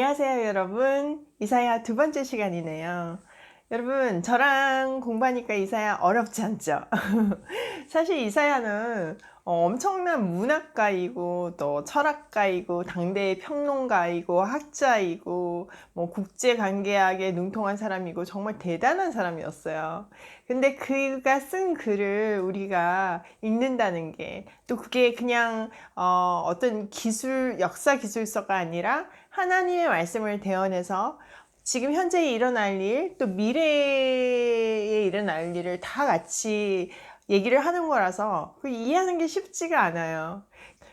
안녕하세요, 여러분. 이사야 두 번째 시간이네요. 여러분, 저랑 공부하니까 이사야 어렵지 않죠? 사실 이사야는 어, 엄청난 문학가이고 또 철학가이고 당대의 평론가이고 학자이고 뭐 국제관계학에 능통한 사람이고 정말 대단한 사람이었어요. 근데 그가 쓴 글을 우리가 읽는다는 게 또 그게 그냥 어, 어떤 기술 역사 기술서가 아니라 하나님의 말씀을 대언해서 지금 현재 일어날 일, 또 미래에 일어날 일을 다 같이 얘기를 하는 거라서 그 이해하는 게 쉽지가 않아요.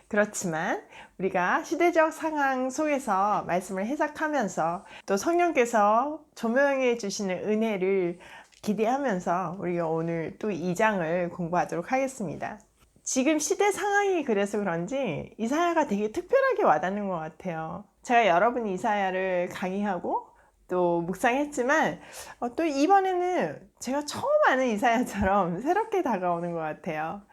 그렇지만 우리가 시대적 상황 속에서 말씀을 해석하면서 또 성령께서 조명해 주시는 은혜를 기대하면서 우리가 오늘 또 2장을 공부하도록 하겠습니다. 지금 시대 상황이 그래서 그런지 이사야가 되게 특별하게 와닿는 것 같아요. 제가 여러분 이사야를 강의하고 또 묵상했지만 어, 또 이번에는 제가 처음 아는 이사야처럼 새롭게 다가오는 것 같아요.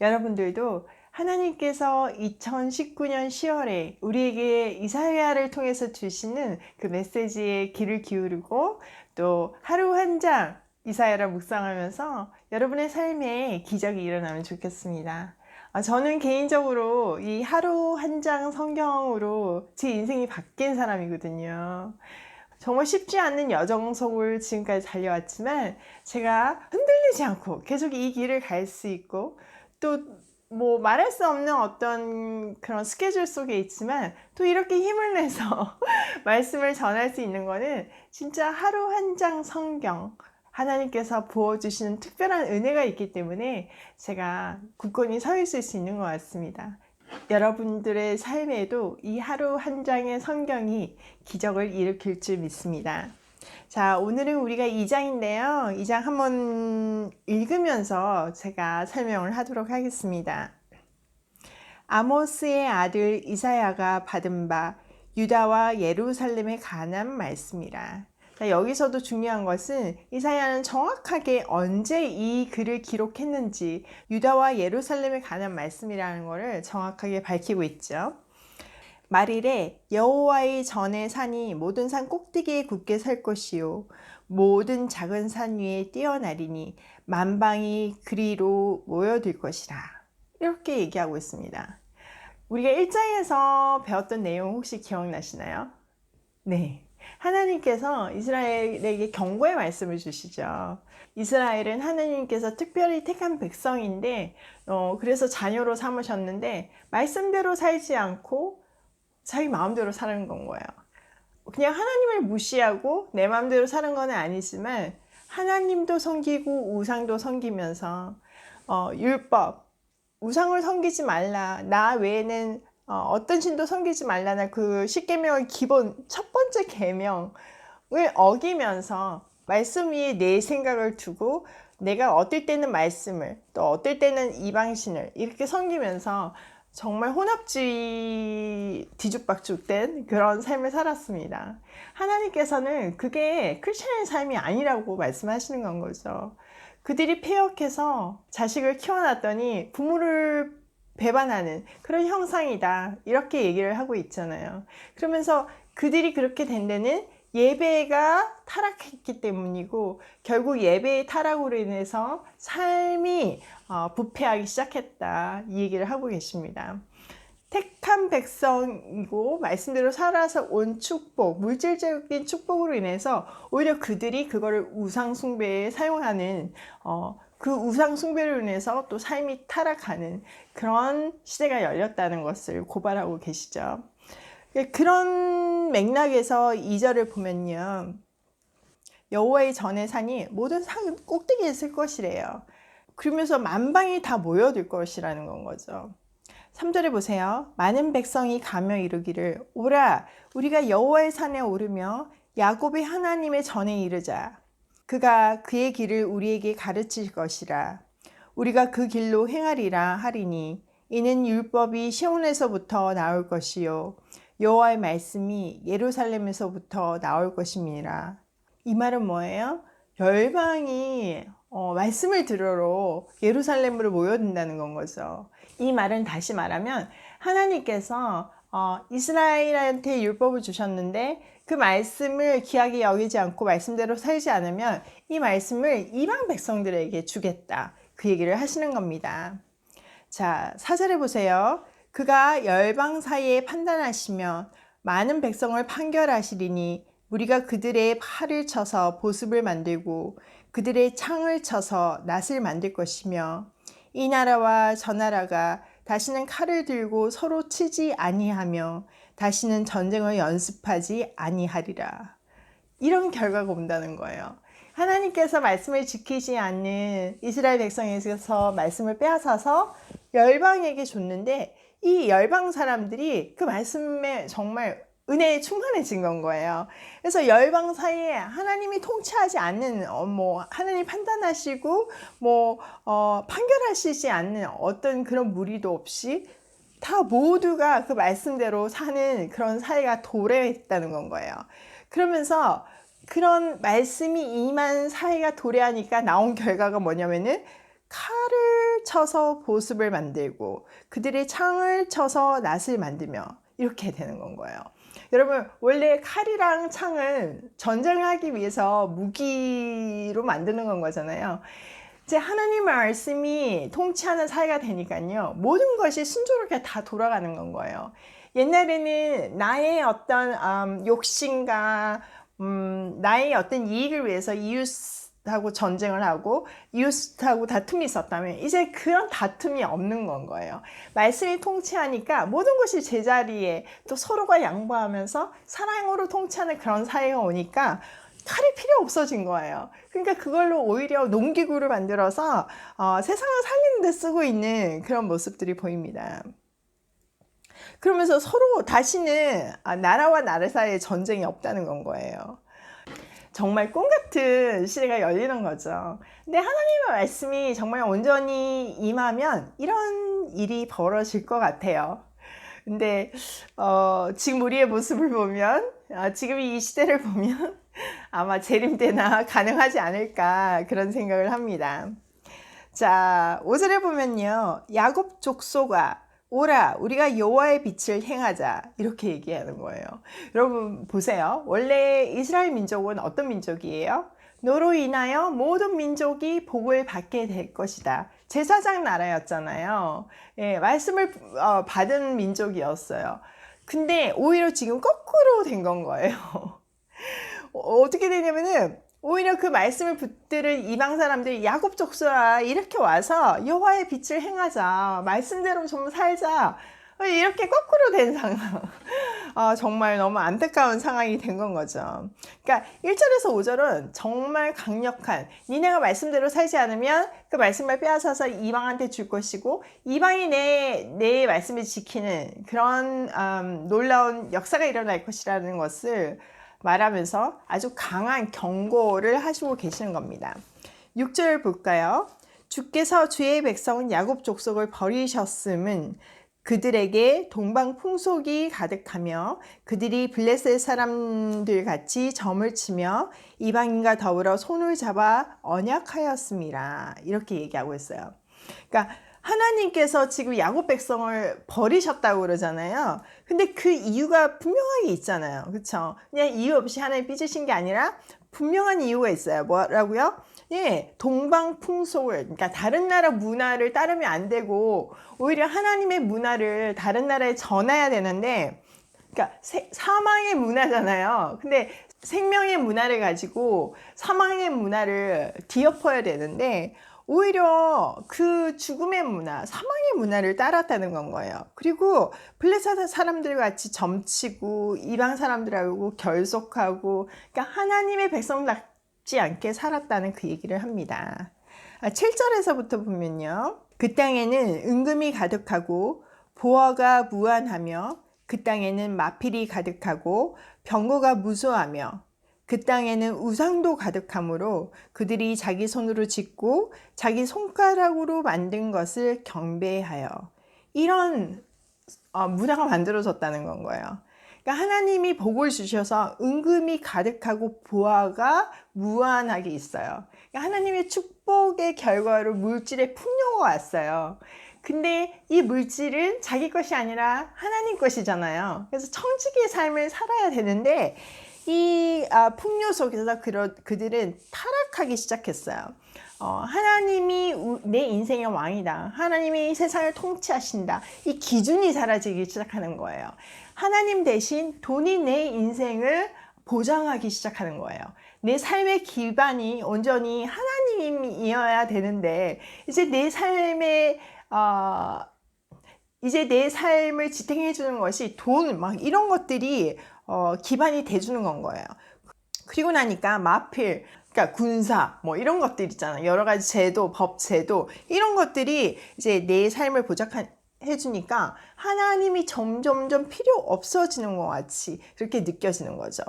여러분들도 하나님께서 2019년 10월에 우리에게 이사야를 통해서 주시는 그 메시지에 귀를 기울이고 또 하루 한 장 이사야를 묵상하면서 여러분의 삶에 기적이 일어나면 좋겠습니다. 아, 저는 개인적으로 이 하루 한 장 성경으로 제 인생이 바뀐 사람이거든요. 정말 쉽지 않는 여정 속을 지금까지 달려왔지만 제가 흔들리지 않고 계속 이 길을 갈 수 있고 또 뭐 말할 수 없는 어떤 그런 스케줄 속에 있지만 또 이렇게 힘을 내서 말씀을 전할 수 있는 거는 진짜 하루 한 장 성경 하나님께서 부어주시는 특별한 은혜가 있기 때문에 제가 굳건히 서 있을 수 있는 것 같습니다. 여러분들의 삶에도 이 하루 한 장의 성경이 기적을 일으킬 줄 믿습니다. 자, 오늘은 우리가 2장인데요. 2장 한번 읽으면서 제가 설명을 하도록 하겠습니다. 아모스의 아들 이사야가 받은 바 유다와 예루살렘에 관한 말씀이라. 자, 여기서도 중요한 것은 이사야는 정확하게 언제 이 글을 기록했는지 유다와 예루살렘에 관한 말씀이라는 것을 정확하게 밝히고 있죠. 말일에 여호와의 전의 산이 모든 산 꼭대기에 굳게 설 것이요 모든 작은 산 위에 뛰어나리니 만방이 그리로 모여들 것이라 이렇게 얘기하고 있습니다. 우리가 1장에서 배웠던 내용 혹시 기억나시나요? 네. 하나님께서 이스라엘에게 경고의 말씀을 주시죠. 이스라엘은 하나님께서 특별히 택한 백성인데, 어, 그래서 자녀로 삼으셨는데, 말씀대로 살지 않고 자기 마음대로 사는 건 거예요. 그냥 하나님을 무시하고 내 마음대로 사는 건 아니지만, 하나님도 섬기고 우상도 섬기면서, 어, 율법, 우상을 섬기지 말라. 나 외에는 어, 떤 신도 섬기지 말라는 그 십계명의 기본 첫 번째 계명을 어기면서 말씀 위에 내 생각을 두고 내가 어떨 때는 말씀을 또 어떨 때는 이방신을 이렇게 섬기면서 정말 혼합주의 뒤죽박죽된 그런 삶을 살았습니다. 하나님께서는 그게 크리스천의 삶이 아니라고 말씀하시는 건 거죠. 그들이 폐역해서 자식을 키워놨더니 부모를 배반하는 그런 형상이다. 이렇게 얘기를 하고 있잖아요. 그러면서 그들이 그렇게 된 데는 예배가 타락했기 때문이고 결국 예배의 타락으로 인해서 삶이 어, 부패하기 시작했다. 이 얘기를 하고 계십니다. 택한 백성이고 말씀대로 살아서 온 축복, 물질적인 축복으로 인해서 오히려 그들이 그거를 우상 숭배에 사용하는 어, 그 우상 숭배로 인해서 또 삶이 타락하는 그런 시대가 열렸다는 것을 고발하고 계시죠. 그런 맥락에서 2절을 보면요. 여호와의 전의 산이 모든 산 꼭대기에 있을 것이래요. 그러면서 만방이 다 모여들 것이라는 건 거죠. 3절에 보세요. 많은 백성이 가며 이르기를 오라 우리가 여호와의 산에 오르며 야곱의 하나님의 전에 이르자. 그가 그의 길을 우리에게 가르칠 것이라. 우리가 그 길로 행하리라 하리니 이는 율법이 시온에서부터 나올 것이요 여호와의 말씀이 예루살렘에서부터 나올 것임이라. 이 말은 뭐예요? 열방이 어, 말씀을 들으러 예루살렘으로 모여든다는 건 거죠. 이 말은 다시 말하면 하나님께서 어, 이스라엘한테 율법을 주셨는데 그 말씀을 귀하게 여기지 않고 말씀대로 살지 않으면 이 말씀을 이방 백성들에게 주겠다. 그 얘기를 하시는 겁니다. 자, 사절에 보세요. 그가 열방 사이에 판단하시며 많은 백성을 판결하시리니 우리가 그들의 팔을 쳐서 보습을 만들고 그들의 창을 쳐서 낫을 만들 것이며 이 나라와 저 나라가 다시는 칼을 들고 서로 치지 아니하며 다시는 전쟁을 연습하지 아니하리라. 이런 결과가 온다는 거예요. 하나님께서 말씀을 지키지 않는 이스라엘 백성에서 말씀을 빼앗아서 열방에게 줬는데 이 열방 사람들이 그 말씀에 정말 은혜에 충만해진 건 거예요. 그래서 열방 사이에 하나님이 통치하지 않는 어, 뭐 하나님 판단하시고 뭐 어, 판결하시지 않는 어떤 그런 무리도 없이 다 모두가 그 말씀대로 사는 그런 사이가 도래했다는 건 거예요. 그러면서 그런 말씀이 임한 사이가 도래하니까 나온 결과가 뭐냐면은 칼을 쳐서 보습을 만들고 그들의 창을 쳐서 낫을 만들며 이렇게 되는 건 거예요. 여러분 원래 칼이랑 창은 전쟁하기 위해서 무기로 만드는 건 거잖아요. 이제 하나님 말씀이 통치하는 사회가 되니까요. 모든 것이 순조롭게 다 돌아가는 건 거예요. 옛날에는 나의 어떤 음, 욕심과 음, 나의 어떤 이익을 위해서 이웃 하고 전쟁을 하고 이웃하고 다툼이 있었다면 이제 그런 다툼이 없는 건 거예요. 말씀이 통치하니까 모든 것이 제자리에 또 서로가 양보하면서 사랑으로 통치하는 그런 사회가 오니까 칼이 필요 없어진 거예요. 그러니까 그걸로 오히려 농기구를 만들어서 어, 세상을 살리는 데 쓰고 있는 그런 모습들이 보입니다. 그러면서 서로 다시는 아, 나라와 나라 사이에 전쟁이 없다는 건 거예요. 정말 꿈 같은 시대가 열리는 거죠. 근데 하나님의 말씀이 정말 온전히 임하면 이런 일이 벌어질 것 같아요. 근데 어, 지금 우리의 모습을 보면 아, 지금 이 시대를 보면 아마 재림 때나 가능하지 않을까 그런 생각을 합니다. 자, 5절에 보면요. 야곱 족소가 오라 우리가 여호와의 빛을 행하자 이렇게 얘기하는 거예요. 여러분 보세요. 원래 이스라엘 민족은 어떤 민족이에요? 너로 인하여 모든 민족이 복을 받게 될 것이다. 제사장 나라였잖아요. 예, 말씀을 어, 받은 민족이었어요. 근데 오히려 지금 거꾸로 된 건 거예요. 어, 어떻게 되냐면은 오히려 그 말씀을 붙들은 이방 사람들이 야곱 족수라 이렇게 와서 여호와의 빛을 행하자 말씀대로 좀 살자 이렇게 거꾸로 된 상황. 아, 정말 너무 안타까운 상황이 된 건 거죠. 그러니까 1절에서 5절은 정말 강력한 니네가 말씀대로 살지 않으면 그 말씀을 빼앗아서 이방한테 줄 것이고 이방이 내, 내 말씀을 지키는 그런 음, 놀라운 역사가 일어날 것이라는 것을 말하면서 아주 강한 경고를 하시고 계시는 겁니다. 6절 볼까요? 주께서 주의 백성 야곱 족속을 버리셨음은 그들에게 동방 풍속이 가득하며 그들이 블레셋 사람들 같이 점을 치며 이방인과 더불어 손을 잡아 언약하였습니다. 이렇게 얘기하고 있어요. 그러니까 하나님께서 지금 야곱 백성을 버리셨다고 그러잖아요. 근데 그 이유가 분명하게 있잖아요. 그렇죠? 그냥 이유 없이 하나님 삐지신 게 아니라 분명한 이유가 있어요. 뭐라고요? 예, 동방 풍속을 그러니까 다른 나라 문화를 따르면 안 되고 오히려 하나님의 문화를 다른 나라에 전해야 되는데 그러니까 세, 사망의 문화잖아요. 근데 생명의 문화를 가지고 사망의 문화를 뒤엎어야 되는데 오히려 그 죽음의 문화, 사망의 문화를 따랐다는 건 거예요. 그리고 블레셋 사람들 같이 점치고 이방 사람들하고 결속하고 그러니까 하나님의 백성답지 않게 살았다는 그 얘기를 합니다. 7절에서부터 아, 보면요. 그 땅에는 은금이 가득하고 보화가 무한하며 그 땅에는 마필이 가득하고 병거가 무수하며 그 땅에는 우상도 가득하므로 그들이 자기 손으로 짓고 자기 손가락으로 만든 것을 경배하여 이런 어, 문화가 만들어졌다는 건 거예요. 그러니까 하나님이 복을 주셔서 은금이 가득하고 보화가 무한하게 있어요. 그러니까 하나님의 축복의 결과로 물질의 풍요가 왔어요. 근데 이 물질은 자기 것이 아니라 하나님 것이잖아요. 그래서 청지기의 삶을 살아야 되는데 이 아, 풍요 속에서 그러, 그들은 타락하기 시작했어요. 어, 하나님이 우- 내 인생의 왕이다. 하나님이 세상을 통치하신다. 이 기준이 사라지기 시작하는 거예요. 하나님 대신 돈이 내 인생을 보장하기 시작하는 거예요. 내 삶의 기반이 온전히 하나님이어야 되는데 이제 내 삶의 어, 이제 내 삶을 지탱해 주는 것이 돈 막 이런 것들이 어, 기반이 돼 주는 건 거예요. 그리고 나니까 마필 그러니까 군사 뭐 이런 것들 있잖아요. 여러 가지 제도, 법 제도 이런 것들이 이제 내 삶을 보장해 주니까 하나님이 점점점 필요 없어지는 것 같이 그렇게 느껴지는 거죠.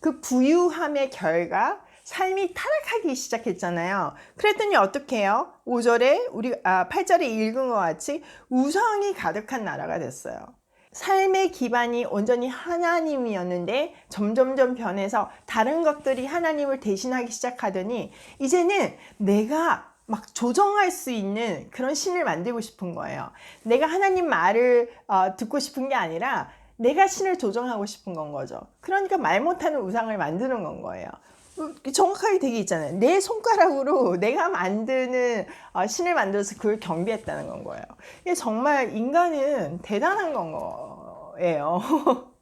그 부유함의 결과 삶이 타락하기 시작했잖아요. 그랬더니 어떻게 해요? 5절에 우리 아 8절에 읽은 것 같이 우상이 가득한 나라가 됐어요. 삶의 기반이 온전히 하나님이었는데 점점점 변해서 다른 것들이 하나님을 대신하기 시작하더니 이제는 내가 막 조정할 수 있는 그런 신을 만들고 싶은 거예요. 내가 하나님 말을 어, 듣고 싶은 게 아니라 내가 신을 조정하고 싶은 건 거죠. 그러니까 말 못하는 우상을 만드는 건 거예요. 어, 정확하게 되게 있잖아요. 내 손가락으로 내가 만드는 어, 신을 만들어서 그걸 경비했다는 건 거예요. 이게 정말 인간은 대단한 건 거예요.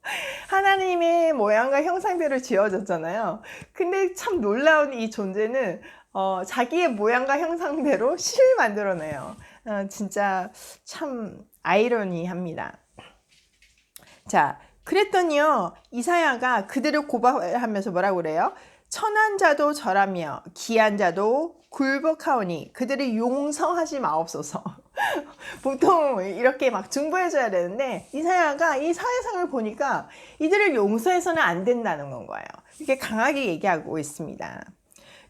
하나님의 모양과 형상대로 지어졌잖아요. 근데 참 놀라운 이 존재는 어, 자기의 모양과 형상대로 신을 만들어내요. 어, 진짜 참 아이러니합니다. 자, 그랬더니요, 이사야가 그들을 고발하면서 뭐라고 그래요? 천한 자도 절하며 기한 자도 굴복하오니 그들을 용서하지 마옵소서. 보통 이렇게 막 중보해줘야 되는데 이사야가 이 사회상을 보니까 이들을 용서해서는 안 된다는 건 거예요. 이렇게 강하게 얘기하고 있습니다.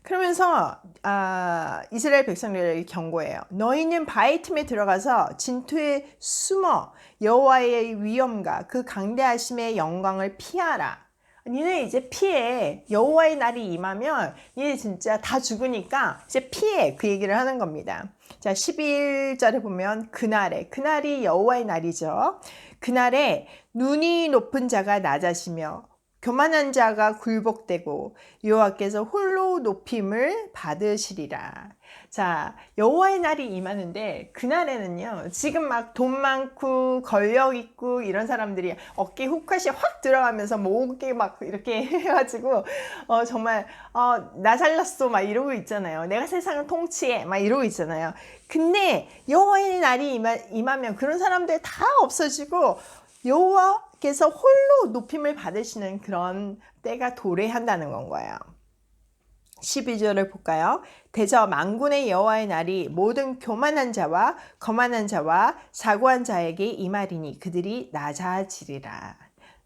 그러면서 아, 이스라엘 백성들에게 경고해요. 너희는 바위 틈에 들어가서 진토에 숨어 여호와의 위엄과 그 강대하심의 영광을 피하라. 니네 이제 피해 여호와의 날이 임하면 니네 진짜 다 죽으니까 이제 피해 그 얘기를 하는 겁니다. 자 11절에 보면 그날에 그날이 여호와의 날이죠. 그날에 눈이 높은 자가 낮아지며 교만한 자가 굴복되고 여호와께서 홀로 높임을 받으시리라. 자, 여호와의 날이 임하는데 그날에는요. 지금 막 돈 많고 권력 있고 이런 사람들이 어깨 훅컷이 확 들어가면서 목에 막 이렇게 해가지고 어 정말 어나 잘났어 막 이러고 있잖아요. 내가 세상을 통치해 막 이러고 있잖아요. 근데 여호와의 날이 임하, 임하면 그런 사람들 다 없어지고 여호와께서 홀로 높임을 받으시는 그런 때가 도래한다는 건 거예요. 12절을 볼까요? 대저 만군의 여호와의 날이 모든 교만한 자와 거만한 자와 사고한 자에게 임하리니 그들이 낮아지리라.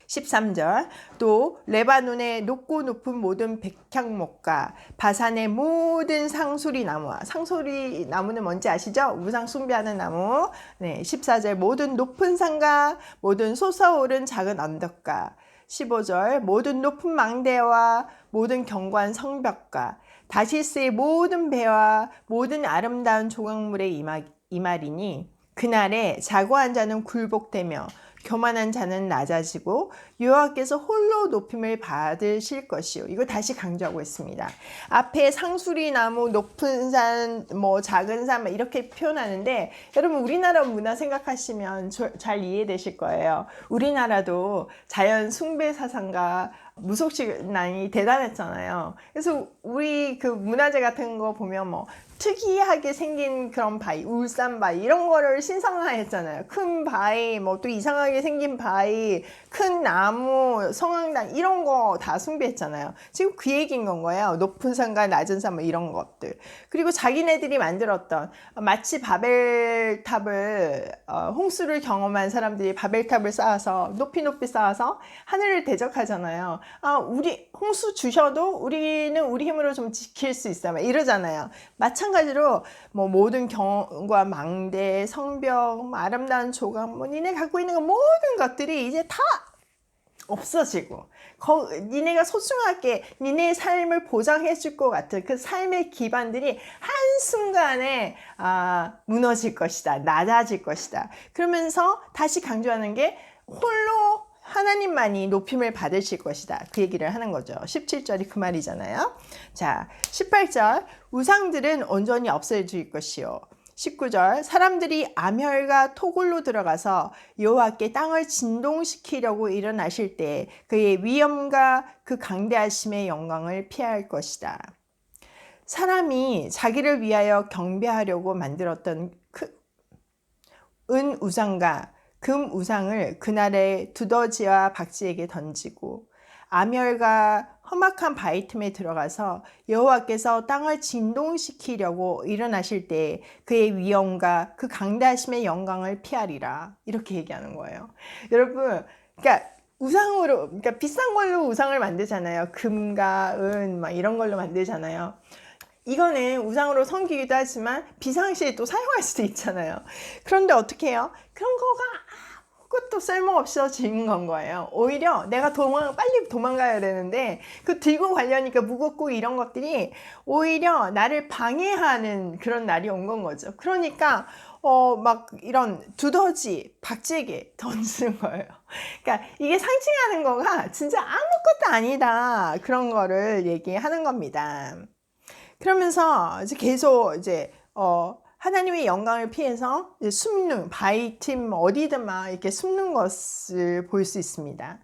13절 또 레바논의 높고 높은 모든 백향목과 바산의 모든 상수리 나무와 상수리 나무는 뭔지 아시죠? 우상 숭배하는 나무. 네, 14절 모든 높은 산과 모든 솟아오른 작은 언덕과 15절 모든 높은 망대와 모든 견고한 성벽과 다시스의 모든 배와 모든 아름다운 조각물의 이마, 이말이니 그날에 자고한 자는 굴복되며 교만한 자는 낮아지고 여호와께서 홀로 높임을 받으실 것이요. 이거 다시 강조하고 있습니다. 앞에 상수리 나무, 높은 산, 뭐 작은 산 이렇게 표현하는데 여러분 우리나라 문화 생각하시면 저- 잘 이해되실 거예요. 우리나라도 자연 숭배 사상과 무속신앙이 대단했잖아요. 그래서 우리 그 문화재 같은 거 보면 뭐 특이하게 생긴 그런 바위, 울산 바위 이런 거를 신성화했잖아요. 큰 바위, 뭐 또 이상하게 생긴 바위, 큰 나무, 성황당 이런 거 다 숭배했잖아요. 지금 그 얘기인 건 거예요. 높은 산과 낮은 산 뭐 이런 것들. 그리고 자기네들이 만들었던 마치 바벨탑을 어, 홍수를 경험한 사람들이 바벨탑을 쌓아서 높이 높이 쌓아서 하늘을 대적하잖아요. 아, 우리 홍수 주셔도 우리는 우리 힘으로 좀 지킬 수 있어. 막 이러잖아요. 마찬 가지로 뭐 모든 경과 망대, 성벽, 뭐 아름다운 조각, 뭐 니네 갖고 있는 그 모든 것들이 이제 다 없어지고 거, 니네가 소중하게 니네의 삶을 보장해 줄 것 같은 그 삶의 기반들이 한순간에 아, 무너질 것이다. 낮아질 것이다. 그러면서 다시 강조하는 게 홀로 하나님만이 높임을 받으실 것이다. 그 얘기를 하는 거죠. 17절이 그 말이잖아요. 자, 18절. 우상들은 온전히 없어질 것이요. 19절 사람들이 암혈과 토굴로 들어가서 여호와께 땅을 진동시키려고 일어나실 때 그의 위엄과 그 강대하심의 영광을 피할 것이다. 사람이 자기를 위하여 경배하려고 만들었던 그은 우상과 금 우상을 그날의 두더지와 박쥐에게 던지고 암혈과 험악한 바위 틈에 들어가서 여호와께서 땅을 진동시키려고 일어나실 때 그의 위엄과 그 강대하심의 영광을 피하리라 이렇게 얘기하는 거예요. 여러분, 그러니까 우상으로, 그러니까 비싼 걸로 우상을 만들잖아요. 금과 은 막 이런 걸로 만들잖아요. 이거는 우상으로 섬기기도 하지만 비상시에 또 사용할 수도 있잖아요. 그런데 어떻게 해요? 그런 거가 아무것도 쓸모없어지는 건 거예요. 오히려 내가 도망, 빨리 도망가야 되는데 그 들고 가려니까 무겁고 이런 것들이 오히려 나를 방해하는 그런 날이 온 건 거죠. 그러니까 어, 막 이런 두더지, 박쥐에게 던지는 거예요. 그러니까 이게 상징하는 거가 진짜 아무것도 아니다. 그런 거를 얘기하는 겁니다. 그러면서 이제 계속 이제 어 하나님의 영광을 피해서 숨는 바위 팀 어디든 막 이렇게 숨는 것을 볼 수 있습니다.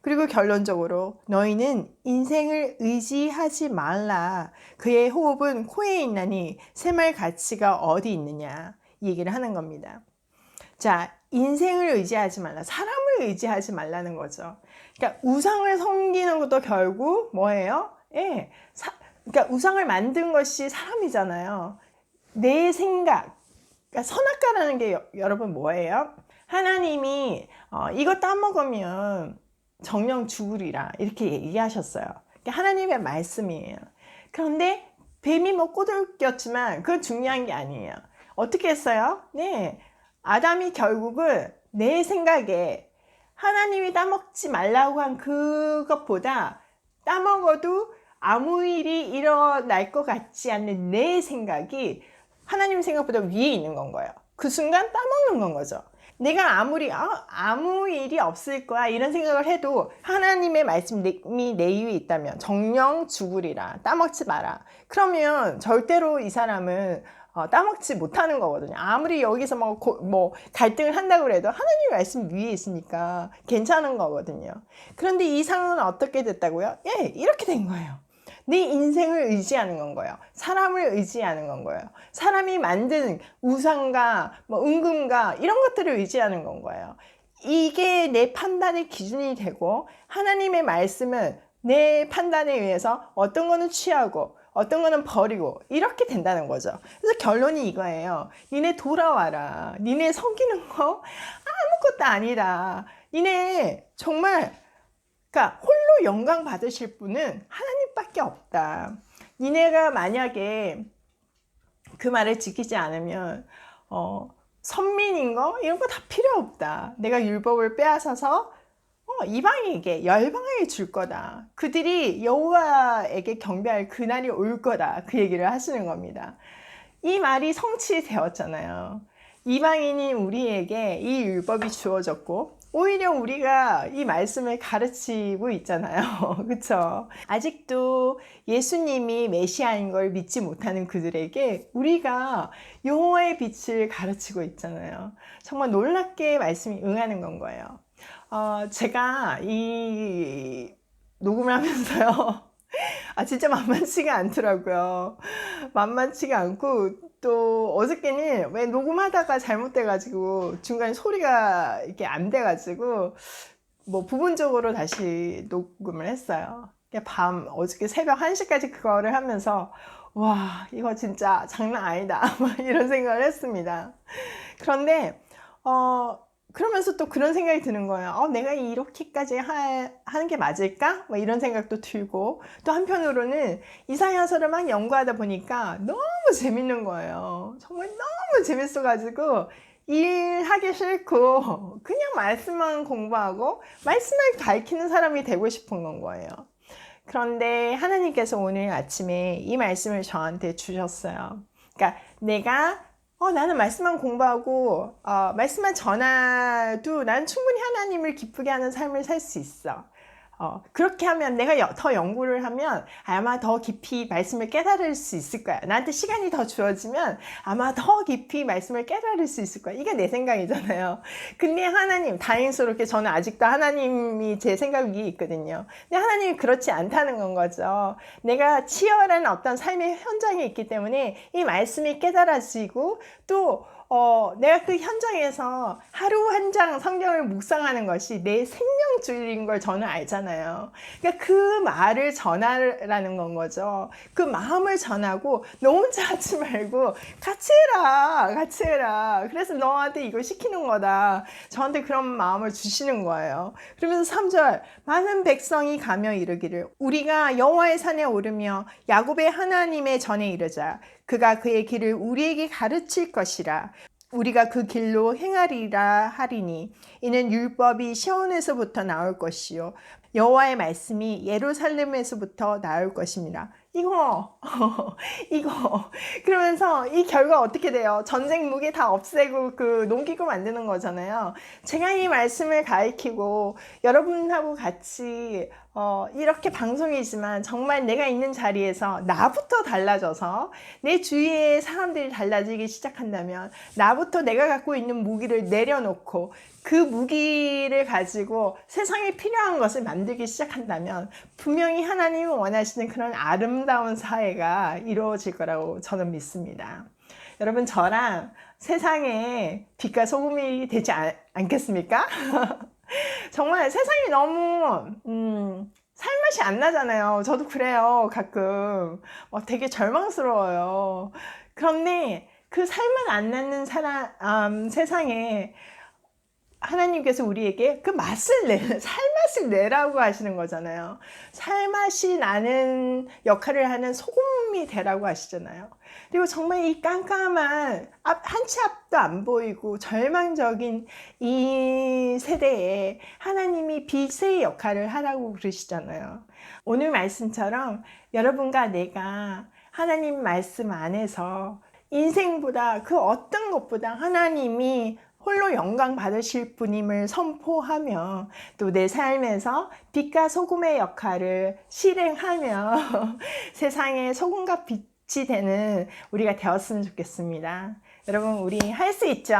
그리고 결론적으로 너희는 인생을 의지하지 말라. 그의 호흡은 코에 있나니 샘할 가치가 어디 있느냐. 이 얘기를 하는 겁니다. 자, 인생을 의지하지 말라. 사람을 의지하지 말라는 거죠. 그러니까 우상을 섬기는 것도 결국 뭐예요? 예. 사, 그러니까 우상을 만든 것이 사람이잖아요. 내 생각. 그러니까 선악과라는 게 여, 여러분 뭐예요? 하나님이 어, 이거 따먹으면 정령 죽으리라 이렇게 얘기하셨어요. 그러니까 하나님의 말씀이에요. 그런데 뱀이 뭐 꼬들겼지만 그건 중요한 게 아니에요. 어떻게 했어요? 네. 아담이 결국은 내 생각에 하나님이 따먹지 말라고 한 그것보다 따먹어도 아무 일이 일어날 것 같지 않는 내 생각이 하나님 생각보다 위에 있는 건 거예요. 그 순간 따먹는 건 거죠. 내가 아무리 아, 아무 일이 없을 거야 이런 생각을 해도 하나님의 말씀이 내 위에 있다면 정령 죽으리라 따먹지 마라 그러면 절대로 이 사람은 어, 따먹지 못하는 거거든요 아무리 여기서 뭐, 고, 뭐 갈등을 한다고 해도 하나님의 말씀 위에 있으니까 괜찮은 거거든요 그런데 이 상황은 어떻게 됐다고요? 예 이렇게 된 거예요 네 인생을 의지하는 건 거예요. 사람을 의지하는 건 거예요. 사람이 만든 우상과 뭐 은금과 이런 것들을 의지하는 건 거예요. 이게 내 판단의 기준이 되고 하나님의 말씀은 내 판단에 의해서 어떤 거는 취하고 어떤 거는 버리고 이렇게 된다는 거죠. 그래서 결론이 이거예요. 니네 돌아와라. 니네 섬기는 거 아무것도 아니다. 니네 정말 그러니까 홀로 영광 받으실 분은 하나님밖에 없다. 니네가 만약에 그 말을 지키지 않으면 어, 선민인 거 이런 거 다 필요 없다. 내가 율법을 빼앗아서 어, 이방에게 열방에게 줄 거다. 그들이 여호와에게 경배할 그날이 올 거다. 그 얘기를 하시는 겁니다. 이 말이 성취되었잖아요. 이방인이 우리에게 이 율법이 주어졌고 오히려 우리가 이 말씀을 가르치고 있잖아요. 그쵸? 아직도 예수님이 메시아인 걸 믿지 못하는 그들에게 우리가 여호와의 빛을 가르치고 있잖아요. 정말 놀랍게 말씀이 응하는 건 거예요. 어, 제가 이 녹음을 하면서요. 아, 진짜 만만치가 않더라고요. 만만치가 않고, 또 어저께는 왜 녹음하다가 잘못돼가지고 중간에 소리가 이렇게 안 돼가지고 뭐 부분적으로 다시 녹음을 했어요. 밤 어저께 새벽 1시까지 그거를 하면서 와 이거 진짜 장난 아니다 이런 생각을 했습니다. 그런데 어 그러면서 또 그런 생각이 드는 거예요. 어, 내가 이렇게까지 하, 하는 게 맞을까? 뭐 이런 생각도 들고 또 한편으로는 이사야서를 막 연구하다 보니까 너무 재밌는 거예요. 정말 너무 재밌어가지고 일하기 싫고 그냥 말씀만 공부하고 말씀을 가르치는 사람이 되고 싶은 건 거예요. 그런데 하나님께서 오늘 아침에 이 말씀을 저한테 주셨어요. 그러니까 내가 어, 나는 말씀만 공부하고 어, 말씀만 전해도 난 충분히 하나님을 기쁘게 하는 삶을 살 수 있어. 어, 그렇게 하면 내가 여- 더 연구를 하면 아마 더 깊이 말씀을 깨달을 수 있을 거야. 나한테 시간이 더 주어지면 아마 더 깊이 말씀을 깨달을 수 있을 거야. 이게 내 생각이잖아요. 근데 하나님, 다행스럽게 저는 아직도 하나님이 제 생각이 있거든요. 근데 하나님이 그렇지 않다는 건 거죠. 내가 치열한 어떤 삶의 현장에 있기 때문에 이 말씀이 깨달아지고 또 어, 내가 그 현장에서 하루 한 장 성경을 묵상하는 것이 내 생명줄인 걸 저는 알잖아요. 그러니까 그 말을 전하라는 건 거죠. 그 마음을 전하고 너 혼자 하지 말고 같이 해라. 같이 해라. 그래서 너한테 이걸 시키는 거다. 저한테 그런 마음을 주시는 거예요. 그러면서 3절 많은 백성이 가며 이르기를 우리가 여호와의 산에 오르며 야곱의 하나님의 전에 이르자 그가 그의 길을 우리에게 가르칠 것이라 우리가 그 길로 행하리라 하리니 이는 율법이 시온에서부터 나올 것이요 여호와의 말씀이 예루살렘에서부터 나올 것입니다. 이거 이거 그러면서 이 결과 어떻게 돼요? 전쟁 무기 다 없애고 그 농기구 만드는 거잖아요. 제가 이 말씀을 가르치고 여러분하고 같이 어, 이렇게 방송이지만 정말 내가 있는 자리에서 나부터 달라져서 내 주위의 사람들이 달라지기 시작한다면 나부터 내가 갖고 있는 무기를 내려놓고 그 무기를 가지고 세상에 필요한 것을 만들기 시작한다면 분명히 하나님이 원하시는 그런 아름다운 사회가 이루어질 거라고 저는 믿습니다. 여러분 저랑 세상에 빛과 소금이 되지 않, 않겠습니까? 정말 세상이 너무 음, 살맛이 안 나잖아요. 저도 그래요. 가끔 어, 되게 절망스러워요. 그런데 그 살맛 안 나는 사람 음, 세상에 하나님께서 우리에게 그 맛을 내, 살맛을 내라고 하시는 거잖아요. 살맛이 나는 역할을 하는 소금이 되라고 하시잖아요. 그리고 정말 이 깜깜한 앞, 한치 앞도 안 보이고 절망적인 이 세대에 하나님이 빛의 역할을 하라고 그러시잖아요. 오늘 말씀처럼 여러분과 내가 하나님 말씀 안에서 인생보다 그 어떤 것보다 하나님이 홀로 영광 받으실 분임을 선포하며 또 내 삶에서 빛과 소금의 역할을 실행하며 세상에 소금과 빛이 되는 우리가 되었으면 좋겠습니다. 여러분, 우리 할 수 있죠?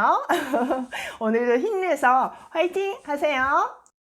오늘도 힘내서 화이팅 하세요.